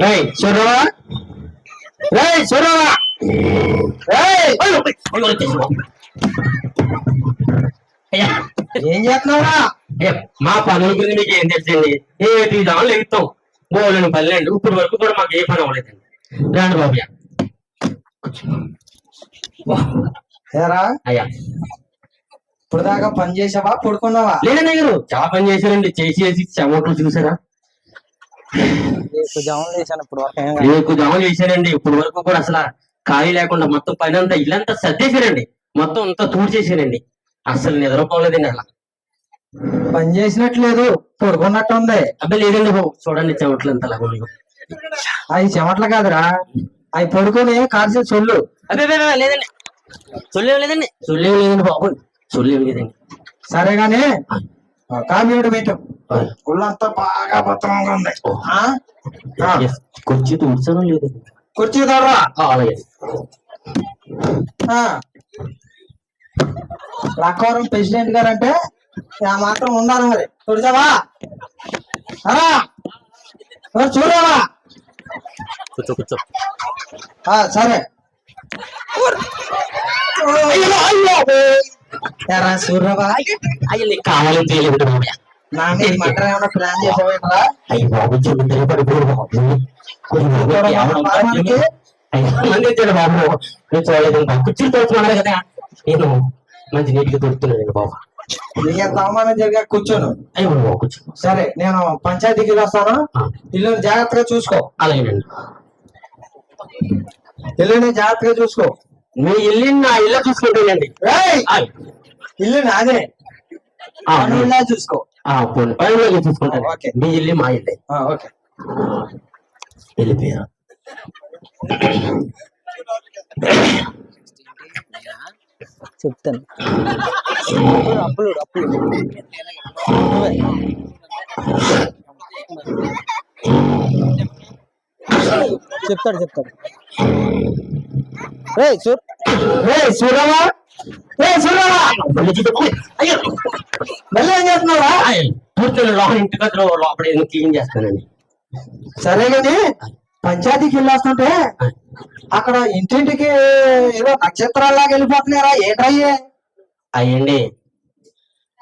రేయ్ చూడవా రేయ్ చూడవా ఏం చేస్తున్నావురా? మా పనుల గురించి మీకు ఏం తెలుసండి? ఏ తీద్దామని లెగుతాం బోలని పని అండి ఇప్పుడు వరకు కూడా మాకు ఏ పని అవ్వలేదండి. రాండి బాబు అయ్యా. ఇప్పుడు దాకా పని చేసావా? పడుకున్నావా? లేదండి గారు చాలా పని చేశారండి. చేసి చేసి చెమటలు చూసారా? జమలు చేశాను ఇప్పుడు వరకు చేశారండి. ఇప్పుడు వరకు కూడా అసలు ఖాళీ లేకుండా మొత్తం పని అంతా ఇల్లంతా సర్దేశారండి. మొత్తం అంతా తూడు చేశారండి అసలు నిద్రపోలేదండి అలా. పని చేసినట్లేదు పడుకున్నట్టు ఉంది అబ్బాయి లేదండి బాబు. చూడండి చెమటలు అంతా అలా ఉన్నాయి. అవి చెమట్లు కాదురా. అవి పడుకొని కాల్సిన సొల్లు అబ్బే అబ్బే, అబ్బే, లేదండి. సొల్లేం లేదండి. సొల్లేం లేదండి బాబు. సొల్లేం లేదండి సరే గాని కామ్యుడు పెట్టు ఆ. ఒళ్ళంతా బాగా భద్రంగా ఉంది. కుర్చీ తూడ్చాను లేదు. కుర్చీ దొరరా అలాగే ప్రెసిడెంట్ గారు అంటే ఆ మాత్రం ఉండాలి మరి. ఎవరు చూడవా కూర్చో కూర్చో. సరే. ఎరా సూర్యవా అయ్యి బాబు నా మీద మటర్ ఏమైనా ప్లాన్ చేసావేట్రా? అయ్యి బాబు మంది వచ్చాడు నేను చూడలేదు కుర్చీలు తోడుతున్నాడు కదా. నేను మంచి నీటిగా దొరుకుతున్నాను బాబు. ఎంత అవమానం జరిగా? కూర్చోను. అయ్యో కూర్చో. సరే నేను పంచాయతీకి వస్తాను. ఇల్లు జాగ్రత్తగా చూసుకో. అలాగేనండి. ఇల్లుని జాగ్రత్తగా చూసుకో. మీ ఇల్లు నా ఇల్లు చూసుకుంటానండి. ఇల్లు నాదే. ఆ, పని ఇల్లా చూసుకో. ఆ, పోనీ. పనిలో చూసుకుంటాను. ఓకే. మీ ఇల్లు మా ఇల్లు. ఆ, ఓకే. వెళ్ళిపోయా చెప్తాను. అప్పులు అప్పులు. చెప్తాడు చెప్తాడు. రే సూర్ రే సూరవా రే సూరవా మళ్ళీ చూడు. అయ్యో! మళ్ళీ ఏం చేస్తున్నావా? లోపల ఇంటి దగ్గర లోపల ఏదో క్లీన్ చేస్తానండి సరే గాని పంచాయతీకి వెళ్ళొస్తుంటే అక్కడ ఇంటింటికి ఏదో నక్షత్రాల్లాగా వెళ్ళిపోతున్నారా ఏంటయ్యే అయ్యండి.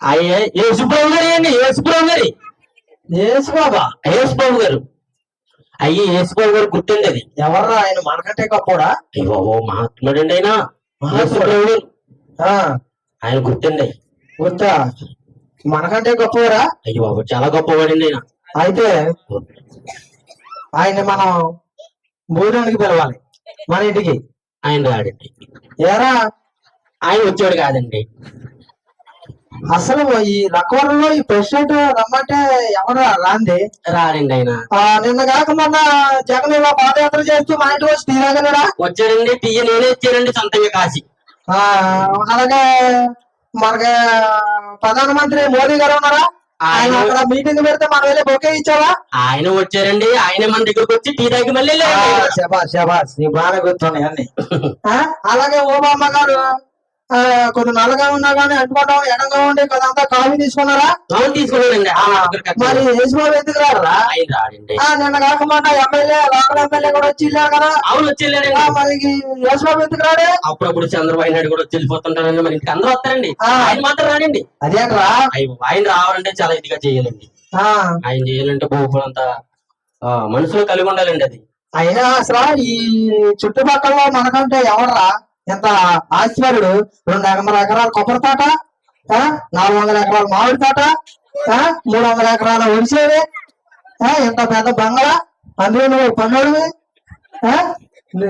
అయ్యే యేసుప్రభు గారు అండి యేసుప్రభు గారి యేసు బాబా యేసుప్రభు గారు అయ్యి యేసుప్రభు గారు గుర్తండి అది ఎవర్రా ఆయన మనకంటే గొప్పోడా అయ్యో ఓ మహాత్ముడు. అండి ఆయన మహాత్ముడు. ఆయన గుర్తండి. గుర్తా? మనకంటే గొప్పవరా అయ్యో బాబు చాలా గొప్పవాడండి ఆయన. అయితే ఆయన్ని మనం భోజనానికి పిలవాలి. మన ఇంటికి. ఆయన రాడండి. ఏరా ఆయన వచ్చాడు కాదండి. అసలు ఈ లక్వరంలో ఈ ప్రెసిడెంట్ రమ్మంటే ఎవరు రాంది? రాడండి ఆయన నిన్న కాక మొన్న జగన్ ఇలా పాదయాత్ర చేస్తూ మా ఇంటికి వచ్చి తీరాగలరా? వచ్చాడండి తీయ నేనే ఇచ్చానండి సొంతంగా కాసి ఆ, అలాగే మనకి ప్రధానమంత్రి మోదీ గారు ఉన్నారా? ఆయన అక్కడ మీటింగ్ పెడితే మనం వెళ్ళి బొకే ఇచ్చావా? ఆయన వచ్చారండి ఆయన మన దగ్గరకు వచ్చి టీ తాగి మళ్ళీ. శబాష్ శబాష్ నీ బాగా గుర్తున్నాయి అన్ని. ఆ, అలాగే ఓబామా గారు కొంచెం నల్లగా ఉన్నా కానీ అంటుకోవడం ఎడంగా ఉండి కొంత కాఫీ తీసుకున్నారా? అవును దగ్గరికి మరి. యశ్బాబు ఎందుకు రారా? నిన్న కాకుండా ఎమ్మెల్యే లోకల్ ఎమ్మెల్యే కూడా వచ్చి వెళ్ళారు కదా. అవును వచ్చి మరి యశ్బాబు ఎందుకు రాడే? అప్పుడప్పుడు చంద్రబాబు నాయుడు కూడా వచ్చి వెళ్ళిపోతుంటారండి మరి ఇంటికి అందరూ వస్తారండి. ఆయన మాత్రం రాడండి. అదేంట్రా ఆయన రావాలంటే చాలా ఇదిగా చేయాలండి. ఆ, ఆయన చేయాలంటే బహుపులంతా మనుషులు కలిగి ఉండాలండి అది. అయినా అసలు ఈ చుట్టుపక్కల మనకంటే ఎవడరా? ఎంత ఆశ్చర్యుడు. రెండు వందల ఎకరాల కొబ్బరి తోట ఆ, నాలుగు వందల ఎకరాల మామిడి తోట ఆ, మూడు వందల ఎకరాల ఒడిసేవి ఆ, ఇంత పెద్ద బంగళా అందులో నువ్వు పన్నోడివి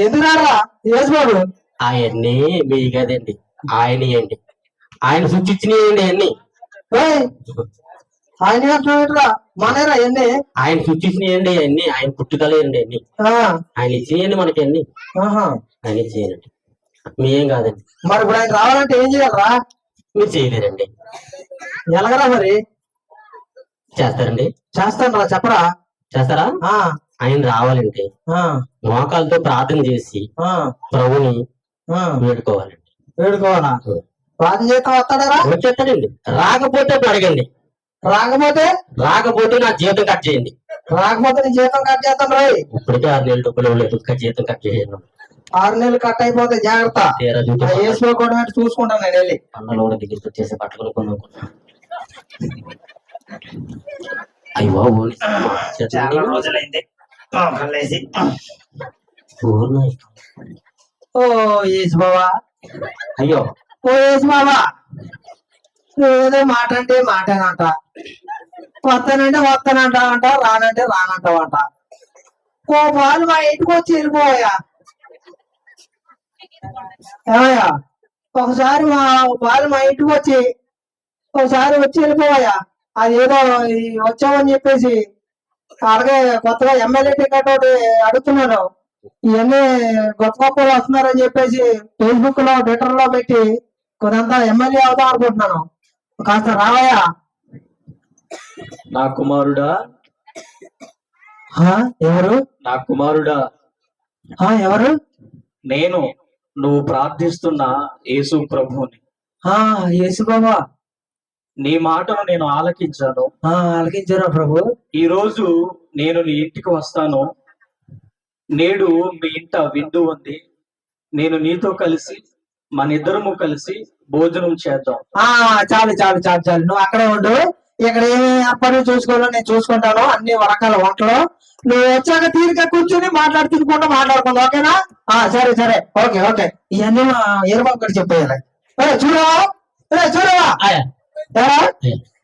ఎందుకురా యేసుబాబు అవన్నీ మీ కదండి ఆయన ఇవ్వండి ఆయన సూచించినయండి అన్ని. ఆయన అంటున్నాడురా మానేరా ఎన్ని ఆయన సూచించినయండి అన్ని ఆయన పుట్టుకలేండి అన్ని. ఆయన ఇచ్చినాయండి మనకి అన్ని. ఆహా. ఆయన ఇచ్చేయండి మీరేం కాదండి. మరి ఇప్పుడు ఆయన రావాలంటే ఏం చేయాలరా? మీరు చేయలేరండి. ఎలాగరా మరి? చేస్తారండి. చేస్తాను రా చెప్పరా? చేస్తారా? ఆ, ఆయన రావాలంటే ఆ, మోకాలతో ప్రార్థన చేసి ఆ, ప్రభుని ఆ. వేడుకోవాలండి. వేడుకోవాలా? ప్రార్థన చేస్తా వస్తాడారా? వచ్చేస్తాడండి రాకపోతే అప్పుడు అడగండి. రాకపోతే? రాకపోతే నా జీతం కట్ చేయండి. రాకపోతే నీ జీతం కట్ చేస్తాను రాయ్ ఇప్పటికే ఆరు నెలలు డబ్బులు ఇవ్వలేదు. ఇంకా జీతం కట్ చేయండి. ఆరు నెలలు కట్ అయిపోతే జాగ్రత్త. చూస్తే వేసుకోకుండా చూసుకుంటాను నేను వెళ్ళి. అన్నలో కూడా దిగి వచ్చేసి పట్టుకుని కొనుక్కున్నా అయ్యో చాలా రోజులైంది. ఓ యేసు బాబా. అయ్యో. ఓ యేసు బాబా. నువ్వేదో మాట అంటే మాటేనంట. వస్తానంటే వస్తానంట అంట రానంటే రానంటావంట ఓ పాలు మా ఇంటికి వచ్చి వెళ్ళిపోయా. ఏమయ్యా? ఒకసారి మా పాలు మా ఇంటికి వచ్చి ఒకసారి వచ్చి వెళ్ళిపోయా అదేదో ఈ వచ్చామని చెప్పేసి అలాగే కొత్తగా ఎమ్మెల్యే టికెట్ ఒకటి అడుగుతున్నాను. ఇవన్నీ గొప్ప గొప్ప వాళ్ళు వస్తున్నారని చెప్పేసి ఫేస్బుక్లో ట్విట్టర్లో పెట్టి కొంత ఎమ్మెల్యే అవుదాం అనుకుంటున్నాను. కాస్త రావయ్యా. నా కుమారుడా. ఎవరు? నా కుమారుడా. ఎవరు? నేను. నువ్వు ప్రార్థిస్తున్న యేసు ప్రభువుని. హా, యేసు బాబా నీ మాటను నేను ఆలకించాను. ఆలకించారా ప్రభు? ఈ రోజు నేను నీ ఇంటికి వస్తాను. నేడు మీ ఇంట విందు ఉంది. నేను నీతో కలిసి మన ఇద్దరము కలిసి భోజనం చేద్దాం. ఆ చాలు చాలు చాలు చాలు. నువ్వు అక్కడే ఉండు. ఇక్కడ ఏమి ఏర్పాటు చూసుకోవాలో నేను చూసుకుంటాను. అన్ని రకాల వంటలు నువ్వు వచ్చాక తీరిక కూర్చొని మాట్లాడి మాట్లాడుకుందాం ఓకేనా? ఆ సరే సరే. Okay okay. ఇవన్నీ మా ఏరుబాబు గారు చెప్పేయాలి. ఏ చూడవా? ఏ చూడవా. ఏరా?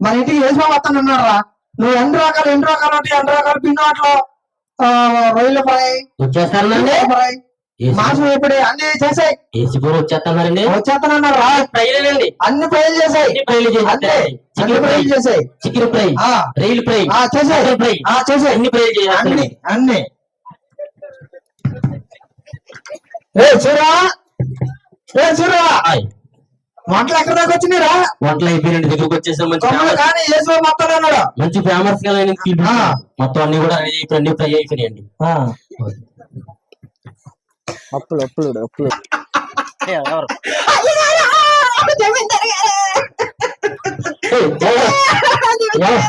మన ఇంటికి ఏసుబాబు వస్తానన్నారా నువ్వు ఎన్ని రకాలు ఎన్ని రకాలు ఉంటాయి? ఎన్ని రకాల? ఆ, రొయ్యల ఫ్రై ఫ్రై. మాంసం ఎప్పుడు అన్ని చేసాయి. ఏసీ వచ్చేస్తున్నారండి వచ్చేస్తానన్నారా ఫ్రైలేనండి అన్ని ఫ్రైలు చేసాయి. అన్ని ఫ్రైలు చికెన్ ఫ్రై చేసాయి. చికెన్ ఫ్రై రైలు ఫ్రై చేసాయి. ఫ్రై. చేసాయి. అన్ని అన్ని అన్ని. ఏ చూరా. ఏ చూరా. ఆయ్. వంటలు ఎక్కడ దాకా వచ్చినారా వంటలు అయిపోయినండి దగ్గరకు వచ్చేసాం. మంచి కానీ ఏసు మొత్తం అన్నాడు? మంచి ఫేమస్గా. మొత్తం అన్ని కూడా అన్ని ఫ్రై అయిపోయినాయండి. అప్పులు అప్పులు అప్పులు ఏయ్, ఎవరు? ఎవరు?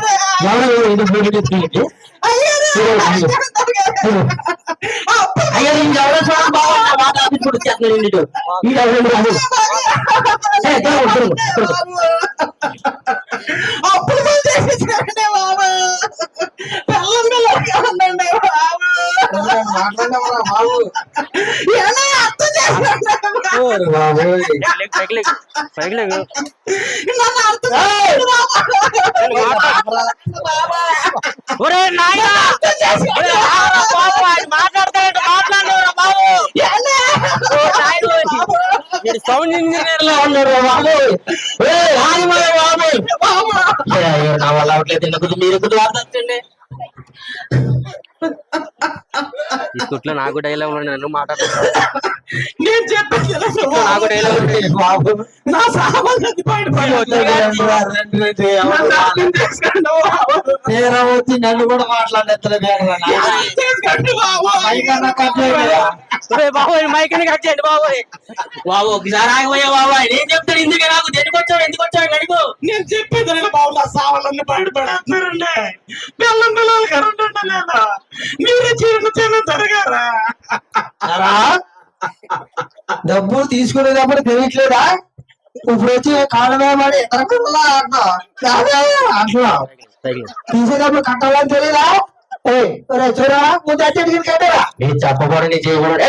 ఒరే నాయనా అర్థం చేసుకోండి బాబు. మాట్లాడతాడు మాట్లాడు బాబు. మీరు సౌండ్ ఇంజనీర్ ఇలా ఉన్నారు బాబు. బాబు. బాబు. ఏయ్, అయ్యో, నా వల్ల అవట్లేదు మీరు వాడతండి ఈ కుట్లో నాకు డైలాగ్ ఉండే నన్ను మాట్లాడుతున్నాను నేను చెప్పేది. నన్ను వచ్చి కూడా చేసుకోండి బాబు. మైక్ని కట్ చేయండి బాబు బాబు ఒకసారి ఆగిపోయా బాబు ఆయన ఏం చెప్తాడు? ఇందుకే నాకు? ఎందుకు వచ్చావు? ఎందుకు వచ్చావు? అడుగు. నేను చెప్పేది బాబు నా సామాన్లన్నీ బయటపడేస్తున్నారండి పిల్లం పిల్లలు కరెంట్ ఉండలేదా మీరే డబ్బులు తీసుకునేటప్పుడు తెలియట్లేదా? ఇప్పుడు వచ్చి పిల్లలు అంటున్నావు తీసేటప్పుడు కట్టాలని తెలియదా? చూడరా? ముందు కట్టరా? నేను చెప్పకూడదు నీ చేయకూడదు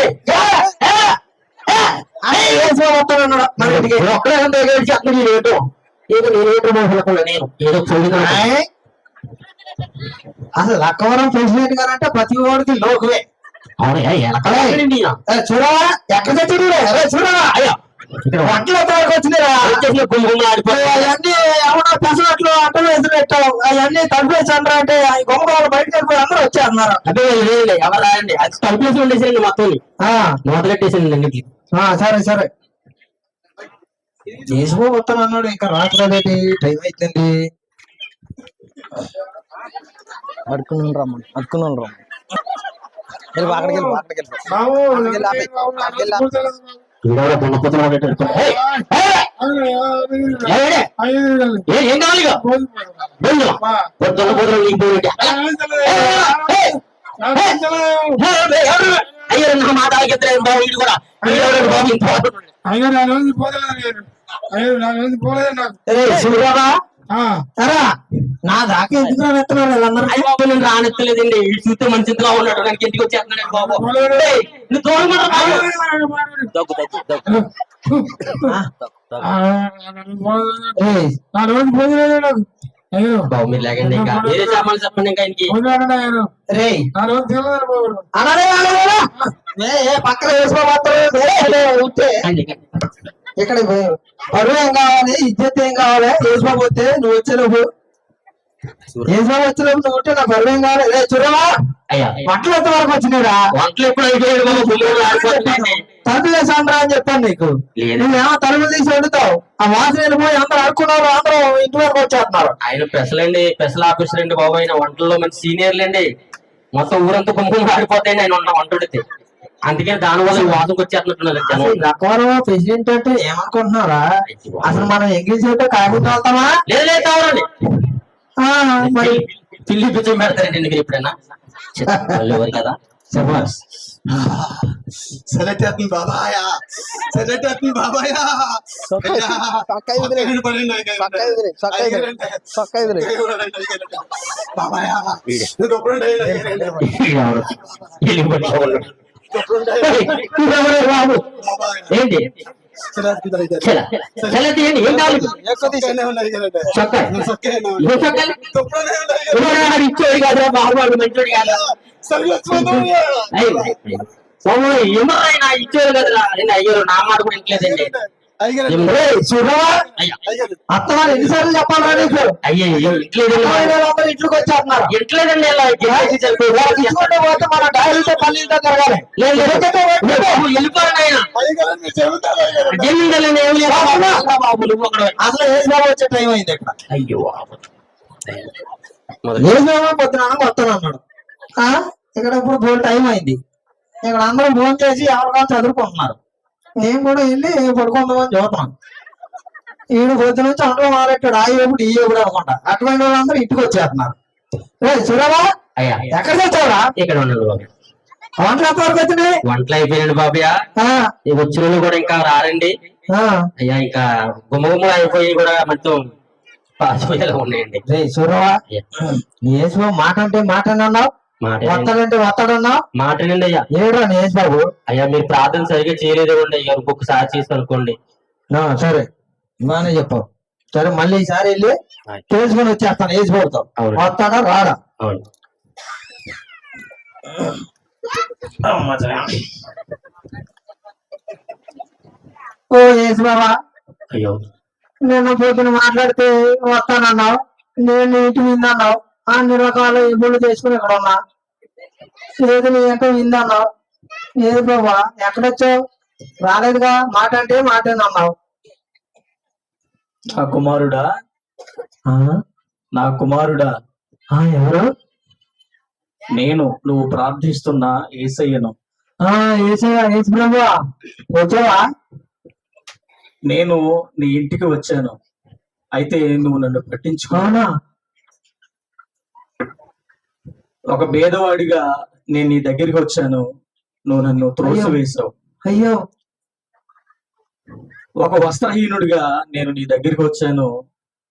ఒక్కడే నేను ఏంటో ఏదో నేను ఏంటో మాట్లాడకుండా నేను. ఏదో చూడగా అసలు లక్కవరం ప్రెసిడెంట్ గారు అంటే ప్రతి వాడికి లోకువే. చూడవా ఎక్కడ అయ్యా వంటల అవన్నీ ఏమన్నా పెసరట్లు అవన్నీ అంటే గొప్ప బయటకు వెళ్ళిపోయి అందరూ వచ్చేస్తున్నారు. అదే ఎవరు అది తలుపులేసి ఉండేసండి మొత్తం అన్నిటికి ఆ, సరే సరే. చేసుకో వస్తాను అన్నాడు ఇంకా రావట్లేదేంటి? టైం అవుతుంది అడుకుని రమ్మని అడుకుని రమ్మని వెళ్ళి అక్కడికి వెళ్ళి అక్కడికి వెళ్ళి అక్కడికి వెళ్ళి ఆపేయ్. అక్కడికి వెళ్ళి ఆపేయ్. ఇంకా దున్నపోతులు పడేటట్టు ఏయ్, ఏయ్, ఏడే? ఏ, ఏం కావాలి ఇక? బొందు. పొద్దున్న పొద్దున్న నీకు పోయింటే. అయ్యో నా మాట బాబు కూడా బాబు రోజు పోలేదు నేను అయ్యో నా రోజు పోలేదు నాకు సరా. నా దాకా ఎందుకు వెళ్తున్నారు వీళ్ళందరూ? అయ్య బాబు నేను రానెత్తలేదండి చూస్తే మంచి ఉన్నాడు. నాకు ఇంటికి వచ్చేస్తున్నాడు బాబు. నువ్వు మీరు లేకండి ఇంకా. చెప్పండి ఇంకా పక్కన వేసుకోబోతారు ఇక్కడ పరువు ఏం కావాలి? ఇజ్జత్ ఏం కావాలి? యేసుబాబు వస్తే నువ్వు వచ్చే లోపు యేసుబాబు వచ్చే లోపు నువ్వు ఉంటే నా పరువు ఏం కావాలి? రే చూడవా? అయ్యా. బట్టలు ఎంత వరకు వచ్చినాయిరా? వంటలు ఎప్పుడు అయిపోయాడు తలుపులు వేసాండ్రా అని చెప్పాను నీకు. నువ్వేమో తలుపులు తీసి వండుతావు. ఆ వాసన వెళ్ళిపోయి అందరూ అడుక్కున్నారు అందరూ ఇంటి వరకు వచ్చేస్తున్నారు. ఆయన పెసలండి పెసల ఆఫీసర్ అండి బాబు. ఆయన వంటల్లో మంచి సీనియర్లు అండి. మొత్తం ఊరంతా కుంకుమ ఆడిపోతాయండి ఆయన ఉన్న వంటడితే అందుకే దాని వల్ల ఈ వాసనకు వచ్చేస్తున్నట్టున్నారు లక్కవరం ప్రెసిడెంట్ అంటే ఏమనుకుంటున్నారా అసలు మనం ఎంగిల్ అయితే కాకుండా వెళ్తామా లేదు లేదు కావాలండి ఆ, మరి. పిల్లి పిచ్చి పెడతారండి మీరు ఎప్పుడైనా. ఎవరు కదా? శభాష్. సెలెక్ట్ బాబాయా. సెలెక్ట్ బాబాయా. బాబాయా. నువ్వు ఒప్పుడండి ఎవరు? ఏంటి చెల చెల ఏం కావాలి చొక్కా కాదురా మంచోడు ఏమో ఆయన కదరా అయ్యారు నా మాట కూడా ఇంట్లేదండి అత్తవారు ఎన్నిసార్లు చెప్పాలా నీకు? అందరూ ఇంట్లోకి వచ్చేస్తున్నారు? ఇంట్లేదండి ఇచ్చుకుంటే పోతే మన డైరీతో పల్లీలతో తిరగాలి అసలు వచ్చే టైం అయింది ఇక్కడ. అయ్యో పొద్దున వస్తాను అన్నాడు. ఇక్కడ ఇప్పుడు టైం అయింది. ఇక్కడ అందరూ భోజనం చేసి ఎవరికాలు చదువుకుంటున్నారు? నేను కూడా వెళ్ళి పడుకుందామని చూస్తున్నాను ఈడు పొద్దు నుంచి అంటూ మొదలెట్టాడు ఆ ఎప్పుడు ఈ ఎప్పుడు అనుకుంటా. అటువంటి వాళ్ళందరూ ఇంటికి వచ్చేస్తున్నారు. రే చూడవా? అయ్యా ఎక్కడ తెచ్చావురా ఇక్కడ ఉన్నాడు బాబు. వంటలు ఎంతవరకు వచ్చినాయి? వంటలు అయిపోయాయండి బాబయ్య ఈ వచ్చిన వాళ్ళు కూడా ఇంకా రారండి. ఆ. అయ్యా ఇంకా గుమ్మగుమ్మ అయిపోయి కూడా మొత్తం పాసిపోయేలా ఉన్నాయండి. రే చూడవా? మాట అంటే మాట అన్నావు? వస్తాడంటే వస్తాడన్నావు మాటనండి అయ్యా ఏడురా యేసు బాబు? అయ్యా మీరు ప్రార్థన సరిగ్గా చేయలేదు అండి అయ్యా ఇంకొకసారి చేసి అనుకోండి సరే. బాగానే చెప్పావు సరే మళ్ళీ ఈసారి వెళ్ళి. తెలుసుకొని వచ్చేస్తాను ఏజ్ పడతావు. వస్తాడా రాడా అవును. ఓ ఏసు బాబా. అయ్యో. నిన్న పొద్దున మాట్లాడితే వస్తానన్నావు. నేను ఇంటి మీద అన్నావు. అన్ని రకాల ఇబ్బందులు చేసుకుని ఇక్కడ ఉన్నా ఏది నీ ఎంట విందన్నావు. ఏది బాబా ఎక్కడొచ్చావు? రాలేదుగా మాట అంటే మాట అన్నావు నా కుమారుడా? ఆ? నా కుమారుడా? ఎవరు? నేను నువ్వు ప్రార్థిస్తున్న ఏసయ్యను. వచ్చావా? నేను నీ ఇంటికి వచ్చాను. అయితే నువ్వు నన్ను పట్టించుకో. అవునా? ఒక భేదవాడిగా నేను నీ దగ్గరికి వచ్చాను. నువ్వు నన్ను త్రోసివేశావు అయ్యో. ఒక వస్త్రహీనుడిగా నేను నీ దగ్గరికి వచ్చాను.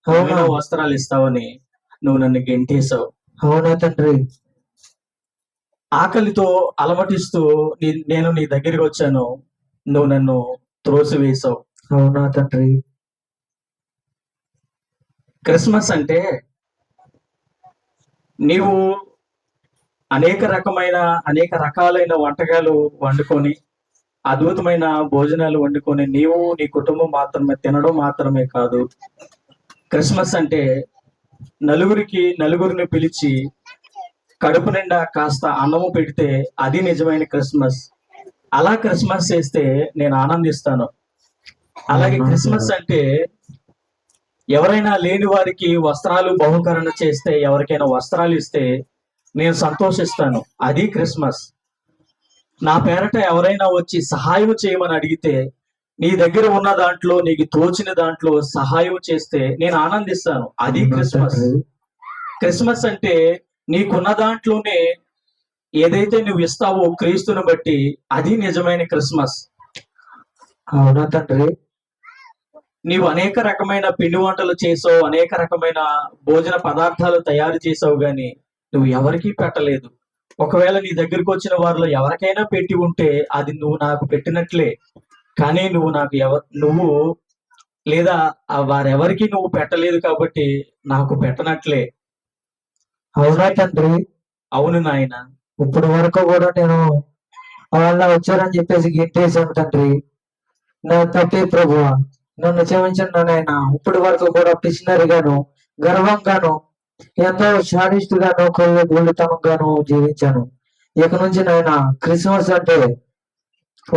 అవునా? వస్త్రాలు ఇస్తావని నువ్వు నన్ను గెంటేశావు. అవునా తండ్రి? ఆకలితో అలమటిస్తూ నీ నేను నీ దగ్గరికి వచ్చాను. నువ్వు నన్ను త్రోసివేశావు. అవునా తండ్రి? క్రిస్మస్ అంటే నీవు అనేక రకమైన అనేక రకాలైన వంటకాలు వండుకొని అద్భుతమైన భోజనాలు వండుకొని నీవు నీ కుటుంబం మాత్రమే తినడం మాత్రమే కాదు క్రిస్మస్ అంటే నలుగురికి నలుగురిని పిలిచి కడుపు నిండా కాస్త అన్నము పెడితే అది నిజమైన క్రిస్మస్. అలా క్రిస్మస్ చేస్తే నేను ఆనందిస్తాను. అలాగే క్రిస్మస్ అంటే ఎవరైనా లేని వారికి వస్త్రాలు బహుకరణ చేస్తే ఎవరికైనా వస్త్రాలు ఇస్తే నేను సంతోషిస్తాను. అది క్రిస్మస్. నా పేరట ఎవరైనా వచ్చి సహాయం చేయమని అడిగితే నీ దగ్గర ఉన్న దాంట్లో నీకు తోచిన దాంట్లో సహాయం చేస్తే నేను ఆనందిస్తాను. అది క్రిస్మస్. క్రిస్మస్ అంటే నీకున్న దాంట్లోనే ఏదైతే నువ్వు ఇస్తావో క్రీస్తుని బట్టి అది నిజమైన క్రిస్మస్. అవునా తండ్రి? నీవు అనేక రకమైన పిండి వంటలు చేసావు అనేక రకమైన భోజన పదార్థాలు తయారు చేసావు గాని నువ్వు ఎవరికీ పెట్టలేదు. ఒకవేళ నీ దగ్గరికి వచ్చిన వారిలో ఎవరికైనా పెట్టి ఉంటే అది నువ్వు నాకు పెట్టినట్లే. కానీ నువ్వు నాకు ఎవ నువ్వు లేదా ఆ వారెవరికి నువ్వు పెట్టలేదు కాబట్టి నాకు పెట్టనట్లే. అవునా తండ్రి? అవును నాయన. ఇప్పుడు వరకు కూడా నేను వాళ్ళ వచ్చారని చెప్పేసి గిట్టేశాను తండ్రి. నా తప్పే ప్రభు నన్ను క్షమించండి నాయన. ఇప్పటి వరకు కూడా పిసినరి గాను గర్వంగాను ఎంతో షాడిస్ట్ గాను కొల్లు జీవించాను. ఇక నుంచి నాయన క్రిస్మస్ అంటే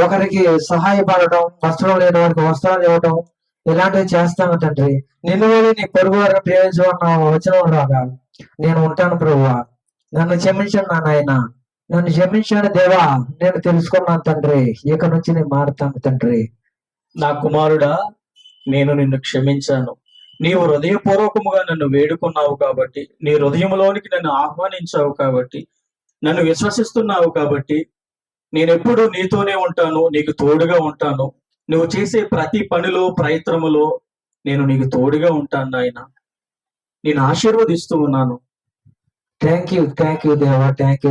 ఒకరికి సహాయపడటం వస్త్రం లేని వారికి వస్త్రాలు ఇవ్వటం ఇలాంటివి చేస్తాను తండ్రి. నిన్ను వెళ్ళి నీ పొరుగు వారిని ప్రేమించమన్న వచనం రాగా నేను ఉంటాను ప్రభువా. నన్ను క్షమించండి నా నాయన. నన్ను క్షమించండి దేవా. నేను తెలుసుకున్నాను తండ్రి. ఇక నుంచి నేను మారుతాను తండ్రి. నా కుమారుడా నేను నిన్ను క్షమించాను. నీవు హృదయపూర్వకముగా నన్ను వేడుకున్నావు కాబట్టి నీ హృదయంలోనికి నన్ను ఆహ్వానించావు కాబట్టి నన్ను విశ్వసిస్తున్నావు కాబట్టి నేనెప్పుడు నీతోనే ఉంటాను నీకు తోడుగా ఉంటాను. నువ్వు చేసే ప్రతి పనిలో ప్రయత్నములో నేను నీకు తోడుగా ఉంటాను నాయన. నేను ఆశీర్వదిస్తూ ఉన్నాను. థ్యాంక్ యూ థ్యాంక్ యూ దేవా థ్యాంక్ యూ